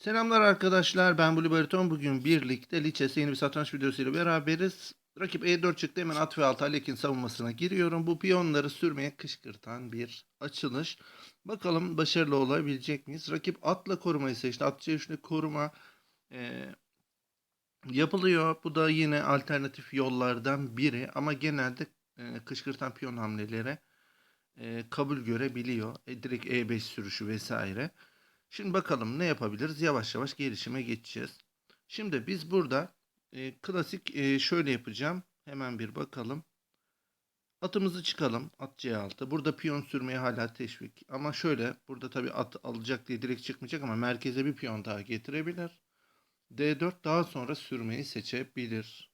Selamlar arkadaşlar ben Blue Bariton. Bugün birlikte Lichess'e yeni bir satranç videosuyla beraberiz. Rakip E4 çıktı hemen at ve alt Alek'in savunmasına giriyorum. Bu piyonları sürmeye kışkırtan bir açılış. Bakalım başarılı olabilecek miyiz? Rakip atla korumayı seçti. At C3'le koruma e, yapılıyor. Bu da yine alternatif yollardan biri. Ama genelde e, kışkırtan piyon hamlelere e, kabul görebiliyor. E, direkt E5 sürüşü vesaire. Şimdi bakalım ne yapabiliriz? Yavaş yavaş gelişime geçeceğiz. Şimdi biz burada e, klasik e, şöyle yapacağım. Hemen bir bakalım. Atımızı çıkalım. At C6. Burada piyon sürmeye hala teşvik. Ama şöyle burada tabii at alacak diye direkt çıkmayacak ama merkeze bir piyon daha getirebilir. D4 daha sonra sürmeyi seçebilir.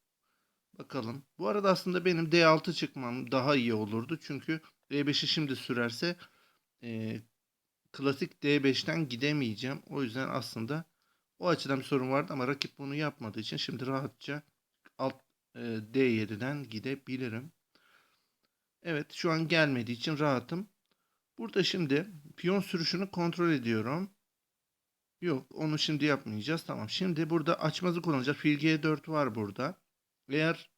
Bakalım. Bu arada aslında benim D6 çıkmam daha iyi olurdu. Çünkü D5'i şimdi sürerse e, klasik D5'ten gidemeyeceğim. O yüzden aslında o açıdan bir sorun vardı ama rakip bunu yapmadığı için şimdi rahatça alt e, D7'den gidebilirim. Evet şu an gelmediği için rahatım. Burada şimdi piyon sürüşünü kontrol ediyorum. Yok onu şimdi yapmayacağız. Tamam şimdi burada açmazı kullanacağız. Fil G4 var burada. Eğer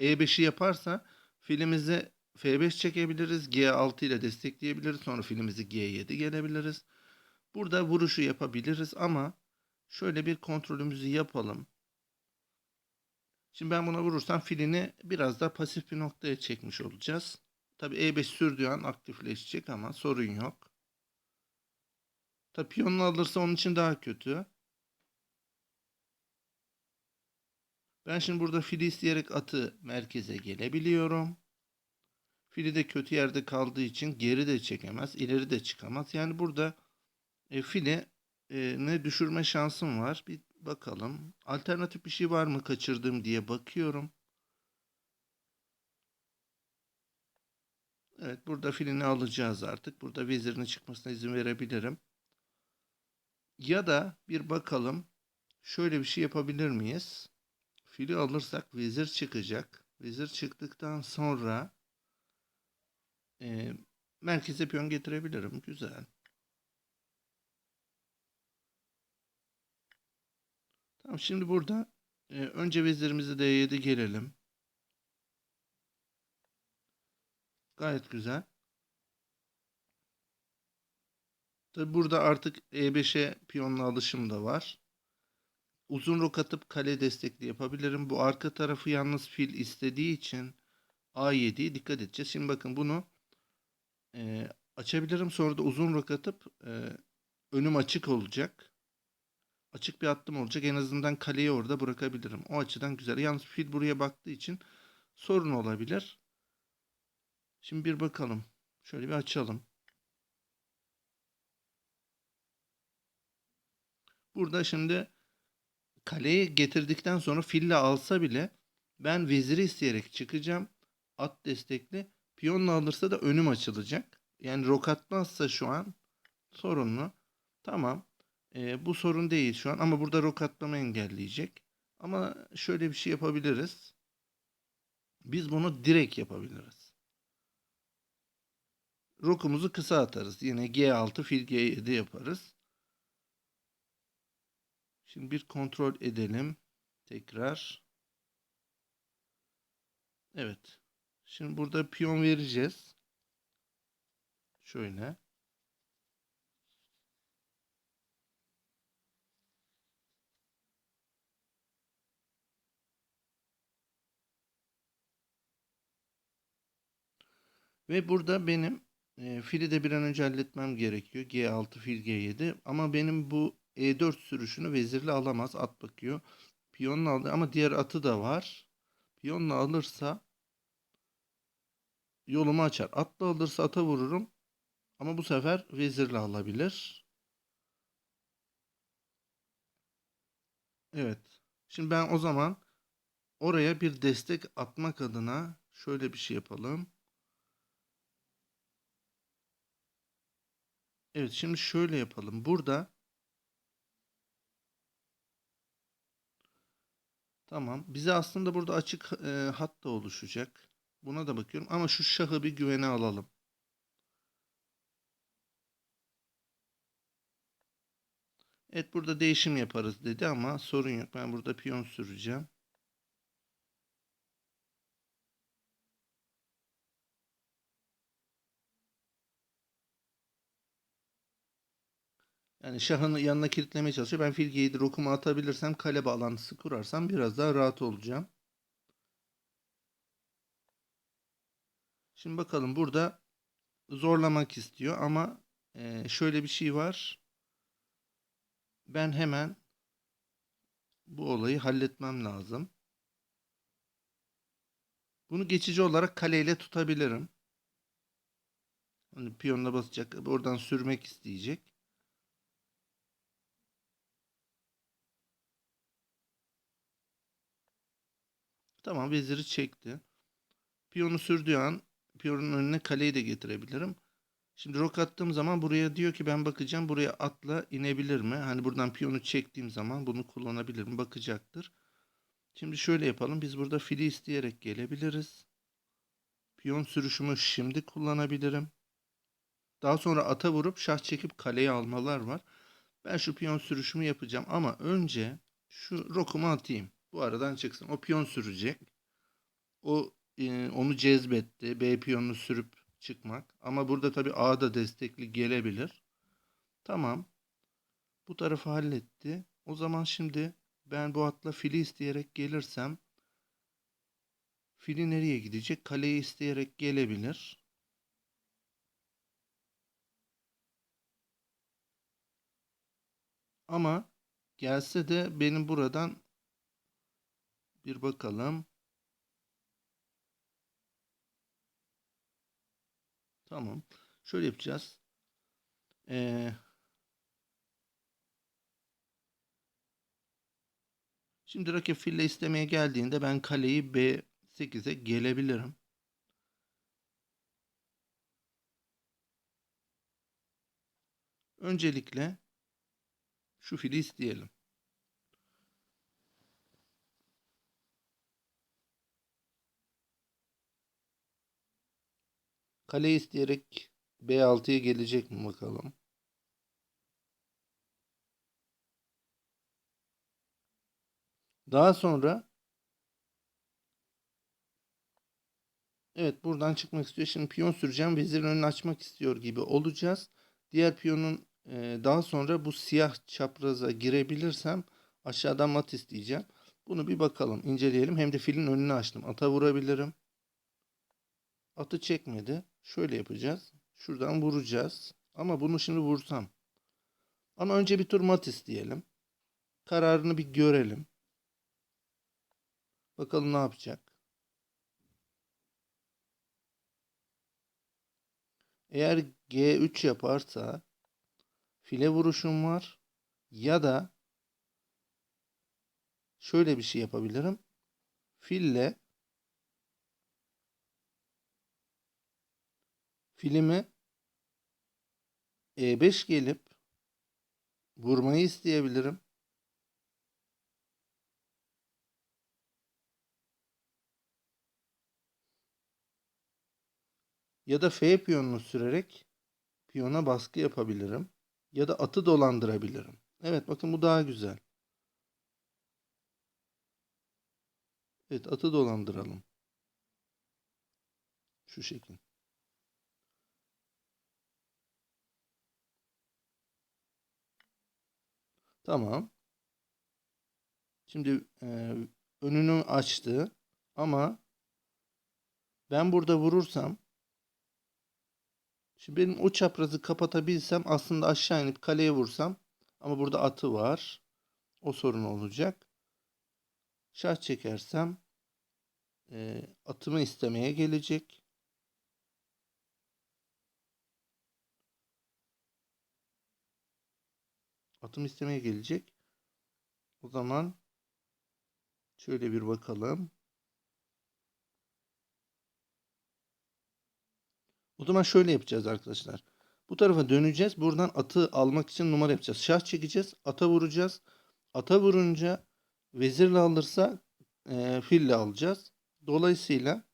E5'i yaparsa filimizi F5 çekebiliriz. G6 ile destekleyebiliriz. Sonra filimizi G7 gelebiliriz. Burada vuruşu yapabiliriz ama şöyle bir kontrolümüzü yapalım. Şimdi ben buna vurursam filini biraz daha pasif bir noktaya çekmiş olacağız. Tabi E5 sürdüğü an aktifleşecek ama sorun yok. Tabi piyonunu alırsa onun için daha kötü. Ben şimdi burada fili isteyerek atı merkeze gelebiliyorum. Fili de kötü yerde kaldığı için geri de çekemez, ileri de çıkamaz. Yani burada e, fili e, ne düşürme şansım var. Bir bakalım. Alternatif bir şey var mı kaçırdığım diye bakıyorum. Evet burada filini alacağız artık. Burada vezirin çıkmasına izin verebilirim. Ya da bir bakalım. Şöyle bir şey yapabilir miyiz? Fili alırsak vezir çıkacak. Vezir çıktıktan sonra e, merkeze piyon getirebilirim. Güzel. Tamam şimdi burada e, önce vezirimizi D7 gelelim. Gayet güzel. Tabi burada artık E5'e piyonla alışım da var. Uzun rok atıp kale destekli yapabilirim. Bu arka tarafı yalnız fil istediği için A7'ye dikkat edeceğiz. Şimdi bakın bunu e, açabilirim. Sonra da uzun rok atıp e, önüm açık olacak. Açık bir hattım olacak. En azından kaleyi orada bırakabilirim. O açıdan güzel. Yalnız fil buraya baktığı için sorun olabilir. Şimdi bir bakalım. Şöyle bir açalım. Burada şimdi kaleyi getirdikten sonra fille alsa bile ben veziri isteyerek çıkacağım. At destekli. Piyonla alırsa da önüm açılacak. Yani rok atmazsa şu an sorunlu. Tamam. Ee, bu sorun değil şu an ama burada rok atlama engelleyecek. Ama şöyle bir şey yapabiliriz. Biz bunu direkt yapabiliriz. Rokumuzu kısa atarız. Yine G6 fil G7 yaparız. Şimdi bir kontrol edelim. Tekrar. Evet. Şimdi burada piyon vereceğiz. Şöyle. Ve burada benim e, fili de bir an önce halletmem gerekiyor. G6 fil G7 ama benim bu E4 sürüşünü vezirle alamaz. At bakıyor. Piyonla aldı ama diğer atı da var. Piyonla alırsa yolumu açar. Atla alırsa ata vururum. Ama bu sefer vezirle alabilir. Evet. Şimdi ben o zaman oraya bir destek atmak adına şöyle bir şey yapalım. Evet şimdi şöyle yapalım. Burada Tamam. Bize aslında burada açık e, hat da oluşacak. Buna da bakıyorum. Ama şu şahı bir güvene alalım. Evet burada değişim yaparız dedi ama sorun yok. Ben burada piyon süreceğim. Yani şahın yanına kilitlemeye çalışıyor. Ben fil G7 rokumu atabilirsem kale bağlantısı kurarsam biraz daha rahat olacağım. Şimdi bakalım burada zorlamak istiyor ama e, şöyle bir şey var. Ben hemen bu olayı halletmem lazım. Bunu geçici olarak kaleyle tutabilirim. Hani piyonuna basacak. Oradan sürmek isteyecek. Tamam veziri çekti. Piyonu sürdüğü an piyonun önüne kaleyi de getirebilirim. Şimdi rok attığım zaman buraya diyor ki ben bakacağım buraya atla inebilir mi? Hani buradan piyonu çektiğim zaman bunu kullanabilir mi? Bakacaktır. Şimdi şöyle yapalım. Biz burada fili isteyerek gelebiliriz. Piyon sürüşümü şimdi kullanabilirim. Daha sonra ata vurup şah çekip kaleyi almalar var. Ben şu piyon sürüşümü yapacağım ama önce şu rokumu atayım. Bu aradan çıksın. O piyon sürecek. O onu cezbetti. B piyonunu sürüp çıkmak. Ama burada tabii A da destekli gelebilir. Tamam. Bu tarafı halletti. O zaman şimdi ben bu atla fili isteyerek gelirsem fili nereye gidecek? Kaleyi isteyerek gelebilir. Ama gelse de benim buradan bir bakalım. Tamam. Şöyle yapacağız. Ee, şimdi rakip fille istemeye geldiğinde ben kaleyi B8'e gelebilirim. Öncelikle şu fili isteyelim. Kale isteyerek B6'ya gelecek mi bakalım. Daha sonra Evet buradan çıkmak istiyor. Şimdi piyon süreceğim. Vezirin önünü açmak istiyor gibi olacağız. Diğer piyonun e, daha sonra bu siyah çapraza girebilirsem aşağıdan mat isteyeceğim. Bunu bir bakalım, inceleyelim. Hem de filin önünü açtım. Ata vurabilirim. Atı çekmedi. Şöyle yapacağız. Şuradan vuracağız. Ama bunu şimdi vursam. Ama önce bir tur mat isteyelim. Kararını bir görelim. Bakalım ne yapacak. Eğer G3 yaparsa file vuruşum var ya da şöyle bir şey yapabilirim. Fille filmi E5 gelip vurmayı isteyebilirim. Ya da F piyonunu sürerek piyona baskı yapabilirim. Ya da atı dolandırabilirim. Evet bakın bu daha güzel. Evet atı dolandıralım. Şu şekil. Tamam. Şimdi e, önünü açtı ama ben burada vurursam şimdi benim o çaprazı kapatabilsem aslında aşağı inip kaleye vursam ama burada atı var. O sorun olacak. Şah çekersem e, atımı istemeye gelecek. Atım istemeye gelecek. O zaman şöyle bir bakalım. O zaman şöyle yapacağız arkadaşlar. Bu tarafa döneceğiz. Buradan atı almak için numara yapacağız. Şah çekeceğiz. Ata vuracağız. Ata vurunca vezirle alırsa e, fille alacağız. Dolayısıyla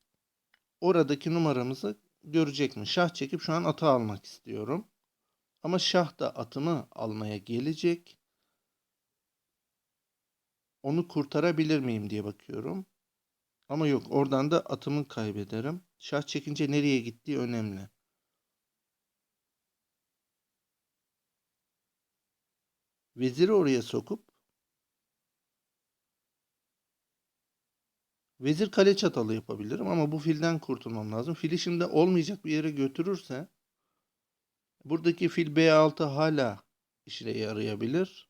oradaki numaramızı görecek mi? Şah çekip şu an ata almak istiyorum. Ama şah da atımı almaya gelecek. onu kurtarabilir miyim diye bakıyorum. Ama yok oradan da atımı kaybederim. Şah çekince nereye gittiği önemli. Veziri oraya sokup vezir kale çatalı yapabilirim ama bu filden kurtulmam lazım. Fili şimdi olmayacak bir yere götürürse buradaki fil B6 hala işine yarayabilir.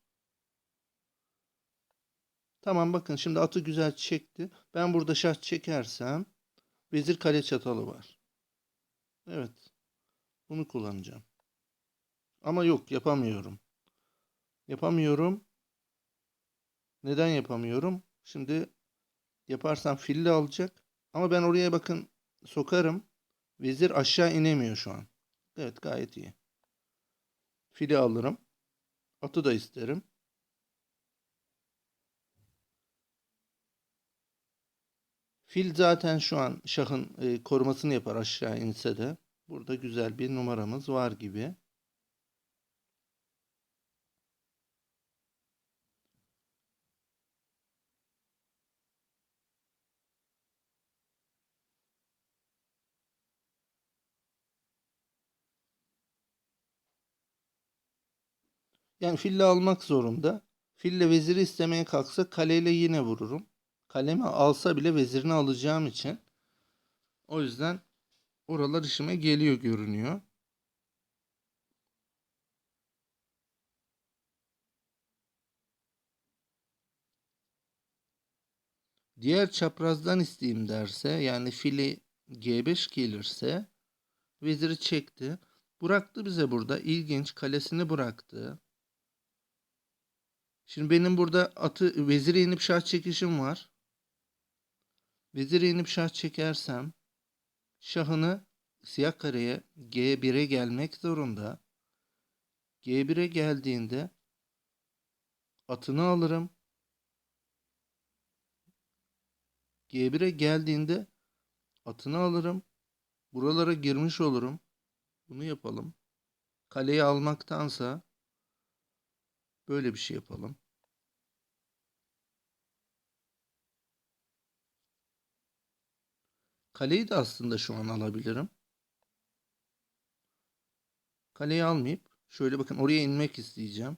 Tamam bakın şimdi atı güzel çekti. Ben burada şah çekersem vezir kale çatalı var. Evet. Bunu kullanacağım. Ama yok yapamıyorum. Yapamıyorum. Neden yapamıyorum? Şimdi yaparsam filli alacak. Ama ben oraya bakın sokarım. Vezir aşağı inemiyor şu an. Evet gayet iyi. Fili alırım. Atı da isterim. Fil zaten şu an şahın e, korumasını yapar aşağı inse de. Burada güzel bir numaramız var gibi. Yani fille almak zorunda. Fille veziri istemeye kalksa kaleyle yine vururum. Kalemi alsa bile vezirini alacağım için. O yüzden oralar işime geliyor görünüyor. Diğer çaprazdan isteyeyim derse yani fili G5 gelirse veziri çekti. Bıraktı bize burada. ilginç kalesini bıraktı. Şimdi benim burada atı vezire inip şah çekişim var. Vezire inip şah çekersem şahını siyah kareye G1'e gelmek zorunda. G1'e geldiğinde atını alırım. G1'e geldiğinde atını alırım. Buralara girmiş olurum. Bunu yapalım. Kaleyi almaktansa böyle bir şey yapalım. Kaleyi de aslında şu an alabilirim. Kaleyi almayıp şöyle bakın oraya inmek isteyeceğim.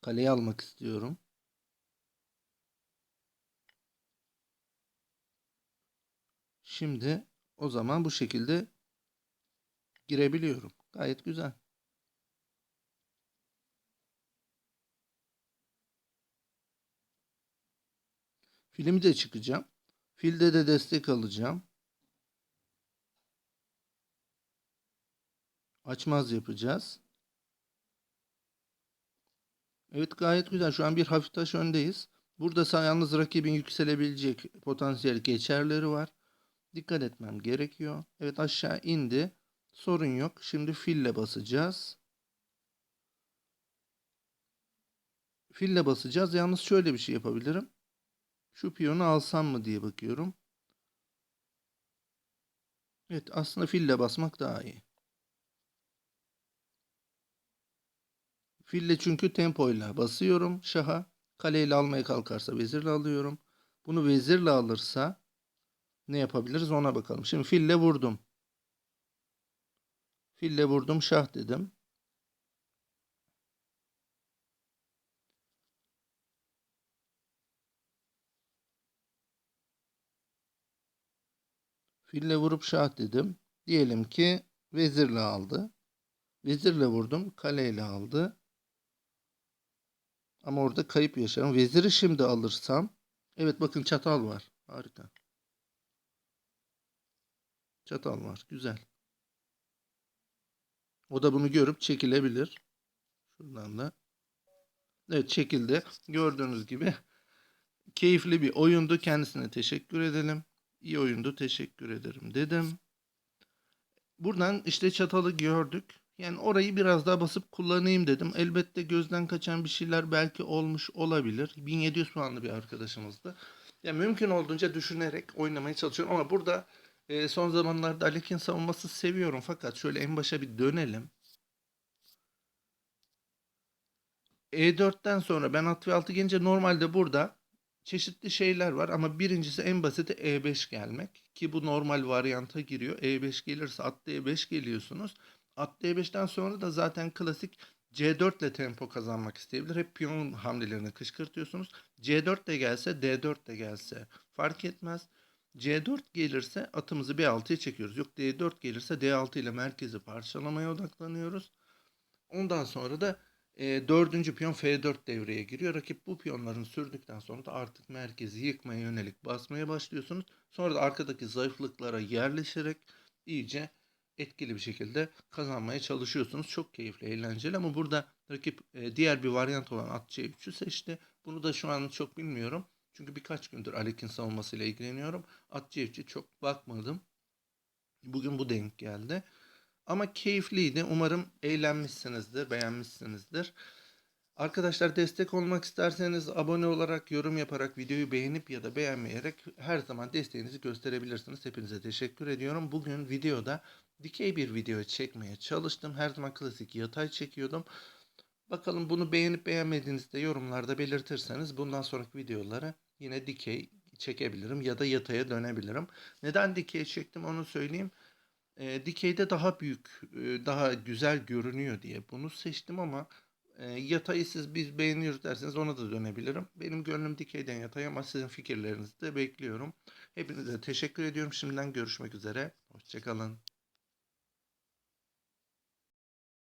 Kaleyi almak istiyorum. Şimdi o zaman bu şekilde girebiliyorum. Gayet güzel. Filmi de çıkacağım. Filde de destek alacağım. Açmaz yapacağız. Evet gayet güzel. Şu an bir hafif taş öndeyiz. Burada yalnız rakibin yükselebilecek potansiyel geçerleri var. Dikkat etmem gerekiyor. Evet aşağı indi. Sorun yok. Şimdi fille basacağız. Fille basacağız. Yalnız şöyle bir şey yapabilirim. Şu piyonu alsam mı diye bakıyorum. Evet aslında fille basmak daha iyi. Fille çünkü tempoyla basıyorum şaha. Kaleyle almaya kalkarsa vezirle alıyorum. Bunu vezirle alırsa ne yapabiliriz ona bakalım. Şimdi fille vurdum. Fille vurdum şah dedim. Fille vurup şah dedim. Diyelim ki vezirle aldı. Vezirle vurdum. Kaleyle aldı. Ama orada kayıp yaşarım. Veziri şimdi alırsam. Evet bakın çatal var. Harika. Çatal var. Güzel. O da bunu görüp çekilebilir. Şuradan da. Evet çekildi. Gördüğünüz gibi keyifli bir oyundu. Kendisine teşekkür edelim. İyi oyundu teşekkür ederim dedim. Buradan işte çatalı gördük. Yani orayı biraz daha basıp kullanayım dedim. Elbette gözden kaçan bir şeyler belki olmuş olabilir. 1700 puanlı bir arkadaşımızdı. Yani mümkün olduğunca düşünerek oynamaya çalışıyorum. Ama burada e, son zamanlarda Alekin savunması seviyorum. Fakat şöyle en başa bir dönelim. E4'ten sonra ben at ve altı gelince normalde burada çeşitli şeyler var ama birincisi en basiti E5 gelmek ki bu normal varyanta giriyor. E5 gelirse at D5 geliyorsunuz. At D5'ten sonra da zaten klasik C4 ile tempo kazanmak isteyebilir. Hep piyon hamlelerini kışkırtıyorsunuz. C4 de gelse D4 de gelse fark etmez. C4 gelirse atımızı B6'ya çekiyoruz. Yok D4 gelirse D6 ile merkezi parçalamaya odaklanıyoruz. Ondan sonra da e, dördüncü piyon F4 devreye giriyor. Rakip bu piyonların sürdükten sonra da artık merkezi yıkmaya yönelik basmaya başlıyorsunuz. Sonra da arkadaki zayıflıklara yerleşerek iyice etkili bir şekilde kazanmaya çalışıyorsunuz. Çok keyifli, eğlenceli ama burada rakip e, diğer bir varyant olan at C3'ü seçti. Bunu da şu an çok bilmiyorum. Çünkü birkaç gündür Alek'in savunmasıyla ilgileniyorum. At C3'e çok bakmadım. Bugün bu denk geldi. Ama keyifliydi. Umarım eğlenmişsinizdir, beğenmişsinizdir. Arkadaşlar destek olmak isterseniz abone olarak, yorum yaparak, videoyu beğenip ya da beğenmeyerek her zaman desteğinizi gösterebilirsiniz. Hepinize teşekkür ediyorum. Bugün videoda dikey bir video çekmeye çalıştım. Her zaman klasik yatay çekiyordum. Bakalım bunu beğenip beğenmediğinizde yorumlarda belirtirseniz bundan sonraki videoları yine dikey çekebilirim ya da yataya dönebilirim. Neden dikey çektim onu söyleyeyim. E, dikeyde daha büyük, e, daha güzel görünüyor diye bunu seçtim ama e, yatayı siz biz beğeniyoruz derseniz ona da dönebilirim. Benim gönlüm dikeyden yatay ama sizin fikirlerinizi de bekliyorum. Hepinize teşekkür ediyorum. Şimdiden görüşmek üzere. Hoşçakalın.